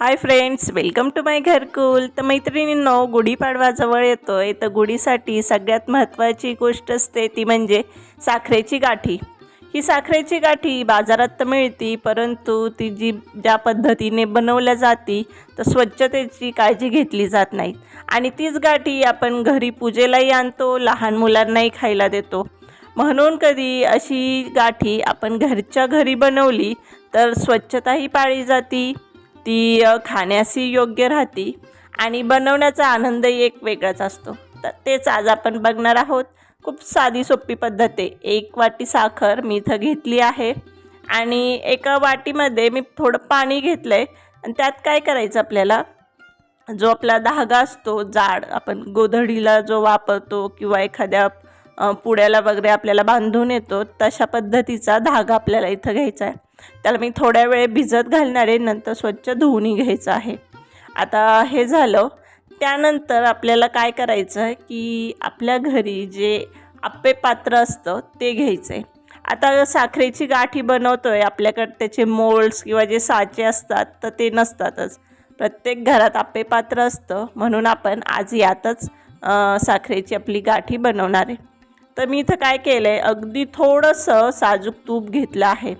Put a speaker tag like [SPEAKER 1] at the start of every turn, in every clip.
[SPEAKER 1] Hi friends welcome to my Gharkul तर मैत्रिणींनो गुढीपाडवा जवळ येतो आहे तर गुढीसाठी सगळ्यात महत्त्वाची गोष्ट असते ती म्हणजे साखरेची गाठी. ही साखरेची गाठी बाजारात तर मिळती परंतु ती जी ज्या पद्धतीने बनवल्या जाती तर स्वच्छतेची काळजी घेतली जात नाही. आणि तीच गाठी आपण घरी पूजेलाही आणतो लहान मुलांनाही खायला देतो. म्हणून कधी अशी गाठी आपण घरच्या घरी बनवली तर स्वच्छताही पाळली जाती. ती खाण्यासही योग्य राहते आणि बनवण्याचा आनंदही एक वेगळाच असतो. तर तेच आज आपण बघणार आहोत. खूप साधी सोपी पद्धत आहे. एक वाटी साखर मी इथं घेतली आहे आणि एका वाटीमध्ये मी थोडं पाणी घेतलं आहे आणि त्यात काय करायचं आपल्याला? जो आपला धागा असतो जाड आपण गोधडीला जो वापरतो किंवा एखाद्या पुड्याला वगैरे आपल्याला बांधून येतो तशा पद्धतीचा धागा आपल्याला इथं घ्यायचा आहे. त्याला मी थोड्या वेळ भिजत घालणार आहे नंतर स्वच्छ धुवूनही घ्यायचं आहे. आता हे झालं. त्यानंतर आपल्याला काय करायचं आहे की आपल्या घरी जे आप्पे पात्र असतं ते घ्यायचं आहे आता साखरेची गाठी बनवतो आहे आपल्याकडे त्याचे मोल्ड्स किंवा जे साचे असतात तर ते नसतातच. प्रत्येक घरात आप्पे पात्र असतं म्हणून आपण आज यातच साखरेची आपली गाठी बनवणार आहे. तर मी इथं काय केलं आहे अगदी थोडंसं साजूक तूप घेतलं आहे.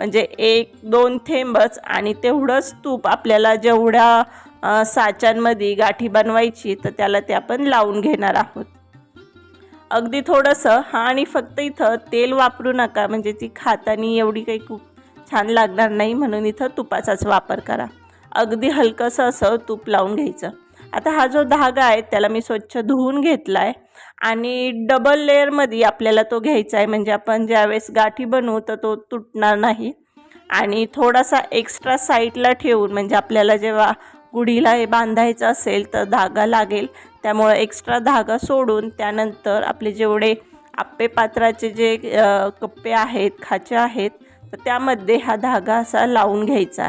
[SPEAKER 1] म्हणजे एक दोन थेंबच आणि तेवढंच तूप आपल्याला जेवढ्या साच्यांमध्ये गाठी बनवायची तर त्याला ते आपण लावून घेणार आहोत. अगदी थोडंसं हां आणि फक्त इथं तेल वापरू नका म्हणजे ती खातानी एवढी काही खूप छान लागणार नाही म्हणून इथं तुपाचाच वापर करा. अगदी हलकंसं असं तूप लावून घ्यायचं. आता हा जो धागा आहे त्याला मी स्वच्छ धुवून घेतला आहे आणि डबल लेअरमध्ये आपल्याला तो घ्यायचा आहे म्हणजे आपण ज्यावेळेस गाठी बनवू तर तो तुटणार नाही. आणि थोडासा एक्स्ट्रा साईडला ठेवून म्हणजे आपल्याला जेव्हा गुढीला हे बांधायचं असेल तर धागा लागेल. त्यामुळं एक्स्ट्रा धागा सोडून त्यानंतर आपले जेवढे आप्पे पात्राचे जे कप्पे आहेत खाचे आहेत तर त्यामध्ये हा धागा असा लावून घ्यायचा.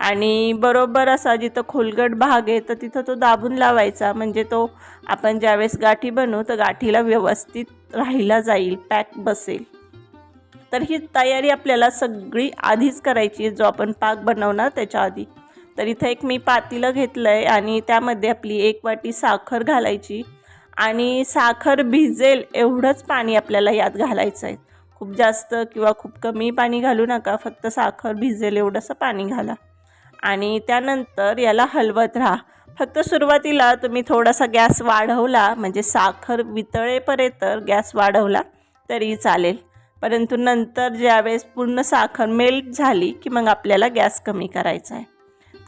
[SPEAKER 1] आणि बरोबर असा जिथं खोलगट भाग आहे तर तिथं तो दाबून लावायचा. म्हणजे तो आपण ज्यावेळेस गाठी बनवू तर गाठीला व्यवस्थित राहिला जाईल पॅक बसेल. तर ही तयारी आपल्याला सगळी आधीच करायची आहे जो आपण पाक बनवणार त्याच्या आधी. तर इथं एक मी पातीलं घेतलं आहे आणि त्यामध्ये आपली एक वाटी साखर घालायची. आणि साखर भिजेल एवढंच पाणी आपल्याला यात घालायचं आहे. खूप जास्त किंवा खूप कमी पाणी घालू नका फक्त साखर भिजेल एवढंसं पाणी घाला. आणि त्यानंतर याला हलवत राहा. फक्त सुरुवातीला तुम्ही थोडासा गॅस वाढवला म्हणजे साखर वितळेपर्यंत गॅस वाढवला तरी चालेल. परंतु नंतर ज्यावेळेस पूर्ण साखर मेल्ट झाली की मग आपल्याला गॅस कमी करायचा आहे.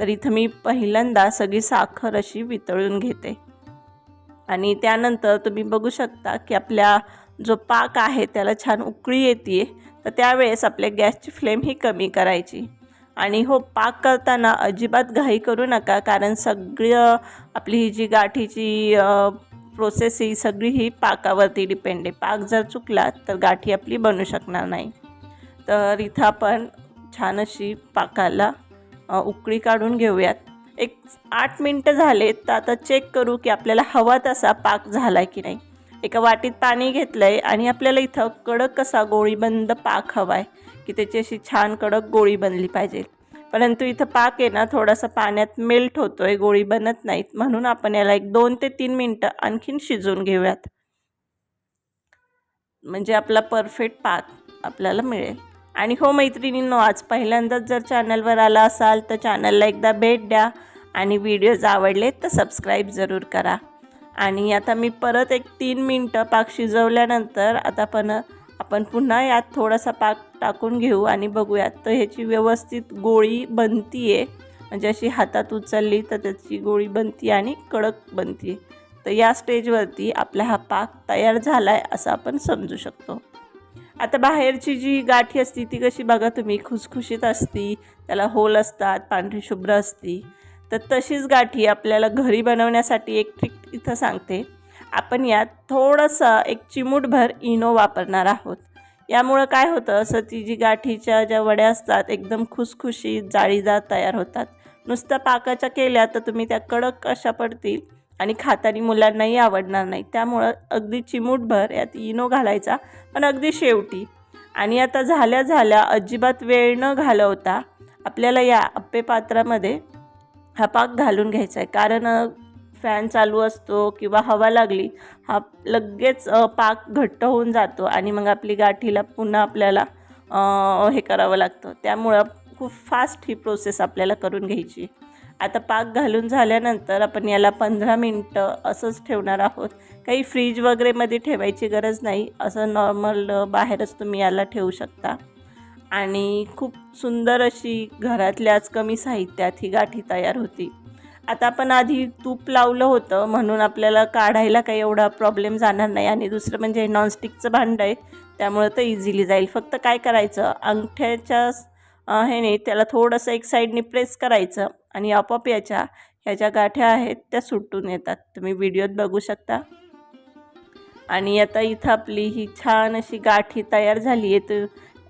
[SPEAKER 1] तर इथं मी पहिल्यांदा सगळी साखर अशी वितळून घेते. आणि त्यानंतर तुम्ही बघू शकता की आपल्या जो पाक आहे त्याला छान उकळी येते तर त्यावेळेस आपल्या गॅसची फ्लेम ही कमी करायची. आणि हो पाक करताना अजिबात घाई करू नका कारण सगळं आपली ही जी गाठीची प्रोसेस ही सगळी ही पाकावरती डिपेंड आहे. पाक जर चुकला तर गाठी आपली बनू शकणार नाही. तर इथं आपण छान अशी पाकाला उकळी काढून घेऊयात. एक आठ मिनटं झाले तर आता चेक करू की आपल्याला हवा तसा पाक झाला आहे की नाही. एका वाटीत पाणी घेतलं आहे आणि आपल्याला इथं कडक कसा गोळीबंद पाक हवा आहे की त्याची अशी छान कडक गोळी बनली पाहिजे. परंतु इथं पाक आहे ना थोडासा पाण्यात मेल्ट होतो आहे गोळी बनत नाहीत. म्हणून आपण याला एक दोन ते तीन मिनटं आणखीन शिजवून घेऊयात. म्हणजे आपला परफेक्ट पाक आपल्याला मिळेल. आणि हो मैत्रिणींनो आज पहिल्यांदाच जर चॅनलवर आला असाल तर चॅनलला एकदा भेट द्या. आणि व्हिडिओज आवडले तर सबस्क्राईब जरूर करा. आणि आता मी परत एक तीन मिनटं पाक शिजवल्यानंतर आता पण आपण पुन्हा यात थोडासा पाक टाकून घेऊ आणि बघूयात. तर ह्याची व्यवस्थित गोळी बनती आहे म्हणजे अशी हातात उचलली तर त्याची गोळी बनती आणि कडक बनती. तर या स्टेजवरती आपला हा पाक तयार झाला आहे असं आपण समजू शकतो. आता बाहेरची जी गाठी असती ती कशी बघा तुम्ही खुसखुशीत असती त्याला होल असतात पांढरी शुभ्र असती. तर तशीच गाठी आपल्याला घरी बनवण्यासाठी एक ट्रिक इथं सांगते. आपण यात थोडंसं एक चिमूटभर इनो वापरणार आहोत. यामुळं काय होतं? असं ती जी गाठीच्या ज्या वड्या असतात एकदम खुसखुशीत जाळीदार तयार होतात. नुसतं पाकाच्या केल्या तर तुम्ही त्या कडक कशा पडतील आणि खातानी मुलांनाही आवडणार नाही. त्यामुळं अगदी चिमूटभर यात इनो घालायचा पण अगदी शेवटी. आणि आता झाल्या झाल्या अजिबात वेळ न घालवता आपल्याला या अप्पे पात्रामध्ये हा पाक घालून घ्यायचा आहे. कारण फॅन चालू असतो किंवा हवा लागली हा लगेच पाक घट्ट होऊन जातो आणि मग आपली गाठीला पुन्हा आपल्याला हे करावं लागतं. त्यामुळं खूप फास्ट ही प्रोसेस आपल्याला करून घ्यायची. आता पाक घालून झाल्यानंतर आपण याला पंधरा मिनटं असंच ठेवणार आहोत. काही फ्रीज वगैरेमध्ये ठेवायची गरज नाही. असं नॉर्मल बाहेरच तुम्ही याला ठेवू शकता. आणि खूप सुंदर अशी घरातल्याच कमी साहित्यात ही गाठी तयार होती. आता आपण आधी तूप लावलं होतं म्हणून आपल्याला काढायला काही एवढा प्रॉब्लेम जाणार नाही. आणि दुसरं म्हणजे नॉनस्टिकचं भांडं आहे त्यामुळं तर इझिली जाईल. फक्त काय करायचं अंगठ्याच्या ह्याने त्याला थोडंसं एक साईडने प्रेस करायचं आणि आपोआप याच्या ह्या ज्या गाठ्या आहेत त्या सुटून येतात. तुम्ही व्हिडिओत बघू शकता. आणि आता इथं आपली ही छान अशी गाठी तयार झाली आहे. तर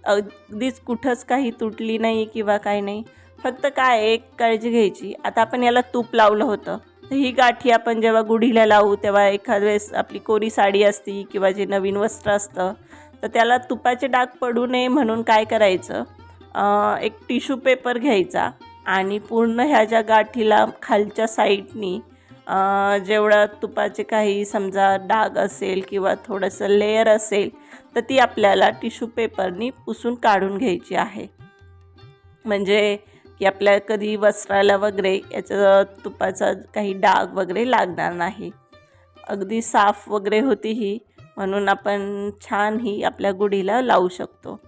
[SPEAKER 1] अगदीच कुठंच काही तुटली नाही किंवा काही नाही. फक्त काय एक काळजी घ्यायची. आता आपण याला तूप लावलं होतं. तर ही गाठी आपण जेव्हा गुढीला लावू तेव्हा एखाद वेळेस आपली कोरी साडी असती किंवा जे नवीन वस्त्र असतं तर त्याला तुपाचे डाग पडू नये म्हणून काय करायचं? एक टिश्यू पेपर घ्यायचा आणि पूर्ण ह्या ज्या गाठीला खालच्या साईडनी जेवढा तुपाचे काही समजा डाग असेल किंवा थोडंसं लेअर असेल तर ती आपल्याला टिश्यू पेपरनी पुसून काढून घ्यायची आहे. म्हणजे की आपल्या कधी वस्त्राला वगैरे याचं तुपाचा काही डाग वगैरे लागणार नाही. अगदी साफ वगैरे होती ही म्हणून आपण छान ही आपल्या गुढीला लावू शकतो.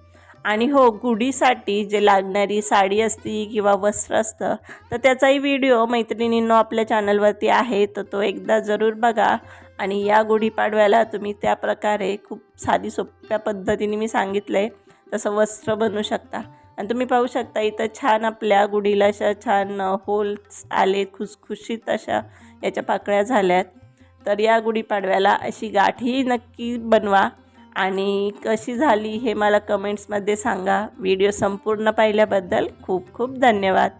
[SPEAKER 1] आणि हो गुढीसाठी जे लागणारी साडी असती किंवा वस्त्र असतं तर त्याचाही व्हिडिओ मैत्रिणींनो आपल्या चॅनलवरती आहे तर तो एकदा जरूर बघा. आणि या गुढीपाडव्याला तुम्ही त्या प्रकारे खूप साधी सोप्या पद्धतीने मी सांगितलं आहे तसं वस्त्र बनवू शकता. आणि तुम्ही पाहू शकता इथं छान आपल्या गुढीला अशा छान होल्स आले खुसखुशीत अशा याच्या पाकळ्या झाल्यात. तर या गुढीपाडव्याला अशी गाठी नक्की बनवा आणि कशी झाली हे मला कमेंट्समध्ये सांगा. व्हिडिओ संपूर्ण पाहिल्याबद्दल खूप खूप धन्यवाद.